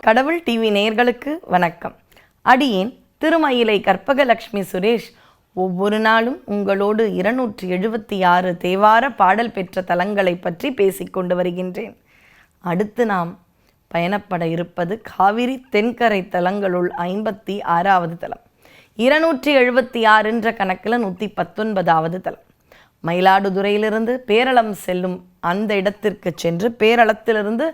கடவுள் டிவி நேயர்களுக்கு வணக்கம். அடியேன் திருமயிலை கற்பகலட்சுமி சுரேஷ் ஒவ்வொரு நாளும் உங்களோடு இருநூற்றி எழுபத்தி ஆறு தேவார பாடல் பெற்ற தலங்களை பற்றி பேசிக்கொண்டு வருகின்றேன். அடுத்து நாம் பயணப்பட இருப்பது காவிரி தென்கரை தலங்களுள் ஐம்பத்தி ஆறாவது தலம். இருநூற்றி எழுபத்தி ஆறுன்ற கணக்கில் நூற்றி பத்தொன்பதாவது தலம். மயிலாடுதுறையிலிருந்து பேரளம் செல்லும் அந்த இடத்திற்கு சென்று பேரளத்திலிருந்து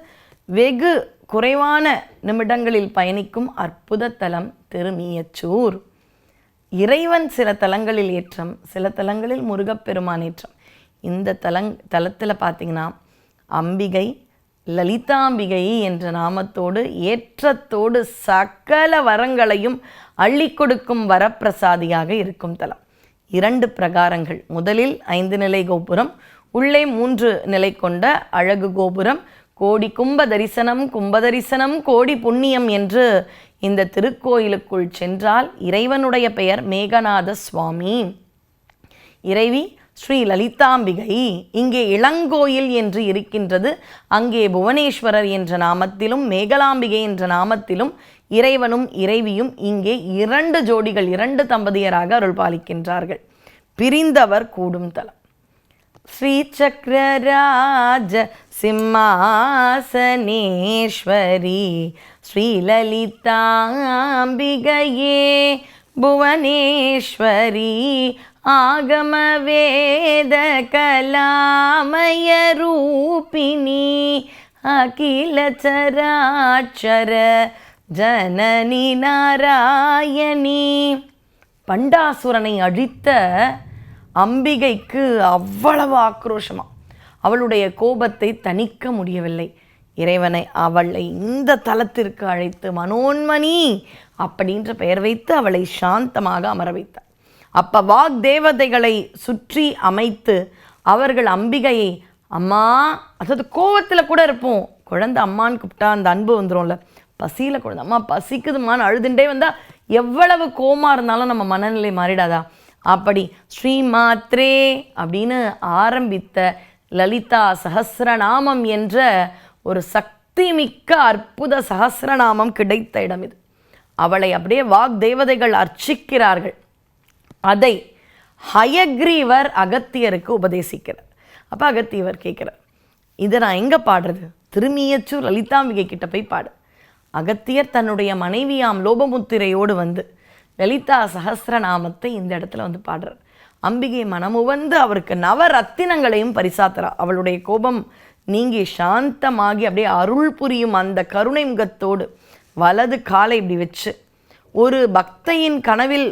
வெகு குறைவான நிமிடங்களில் பயணிக்கும் அற்புத தலம் திருமியச்சூர். இறைவன் சில தலங்களில் ஏற்றம் சில தலங்களில் முருகப்பெருமான் ஏற்றம். இந்த தலங் தலத்தில் பார்த்தீங்கன்னா அம்பிகை லலிதாம்பிகை என்ற நாமத்தோடு ஏற்றத்தோடு சகல வரங்களையும் அள்ளி கொடுக்கும் வரப்பிரசாதியாக இருக்கும் தலம். இரண்டு பிரகாரங்கள். முதலில் ஐந்து நிலை கோபுரம் உள்ளே மூன்று நிலை கொண்ட அழகு கோபுரம் கோடி கும்ப தரிசனம் கும்ப தரிசனம் கோடி புண்ணியம் என்று இந்த திருக்கோயிலுக்குள் சென்றால் இறைவனுடைய பெயர் மேகநாத சுவாமி. இறைவி ஸ்ரீ லலிதாம்பிகை. இங்கே இளங்கோயில் என்று இருக்கின்றது. அங்கே புவனேஸ்வரர் என்ற நாமத்திலும் மேகலாம்பிகை என்ற நாமத்திலும் இறைவனும் இறைவியும் இங்கே இரண்டு ஜோடிகள் இரண்டு தம்பதியராக அருள் பாலிக்கின்றார்கள் பிரிந்தவர் கூடும் தலம். ஸ்ரீ சக்கரராஜ சிம்மாசனேஸ்வரி ஸ்ரீலலிதாம்பிகையே புவனேஸ்வரி ஆகம வேத கலாமய ரூபிணி அகில சராட்சர ஜனனி நாராயணி. பண்டாசுரனை அழித்த அம்பிகைக்கு அவ்வளவு ஆக்ரோஷமா. அவளுடைய கோபத்தை தணிக்க முடியவில்லை. இறைவனை அவளை இந்த தலத்திற்கு அழைத்து மனோன்மணி அப்படின்ற பெயர் வைத்து அவளை சாந்தமாக அமர வைத்தார் அப்ப வாக் தேவதைகளை சுற்றி அமைத்து அவர்கள் அம்பிகையை அம்மா அதாவது கோவத்தில் கூட இருப்போம். குழந்தை அம்மான்னு கூப்பிட்டா அந்த அன்பு வந்துடும்ல பசியில் குழந்தை அம்மா பசிக்குதுமான்னு அழுதுண்டே வந்தால் எவ்வளவு கோமா இருந்தாலும் நம்ம மனநிலை மாறிடாதா? அப்படி ஸ்ரீமாத்ரே அப்படின்னு ஆரம்பித்த லலிதா சஹஸ்ரநாமம் என்ற ஒரு சக்தி மிக்க அற்புத சஹஸ்ரநாமம் கிடைத்த இடம் இது. அவளை அப்படியே வாக் தேவதைகள் அர்ச்சிக்கிறார்கள். அதை ஹயக்ரீவர் அகத்தியருக்கு உபதேசிக்கிறார். அப்போ அகத்தியவர் கேட்குறார் இதை நான் எங்கே பாடுறது? திருமியச்சூர் லலிதாம்பிகை கிட்ட போய் பாடு. அகத்தியர் தன்னுடைய மனைவியாம் லோபமுத்திரையோடு வந்து லலிதா சகசிரநாமத்தை இந்த இடத்துல வந்து பாடுறார். அம்பிகை மனமுவந்து அவருக்கு நவரத்தினங்களையும் பரிசாத்துறா. அவளுடைய கோபம் நீங்கி சாந்தமாகி அப்படியே அருள் புரியும் அந்த கருணை முகத்தோடு வலது காலை இப்படி வச்சு ஒரு பக்தையின் கனவில்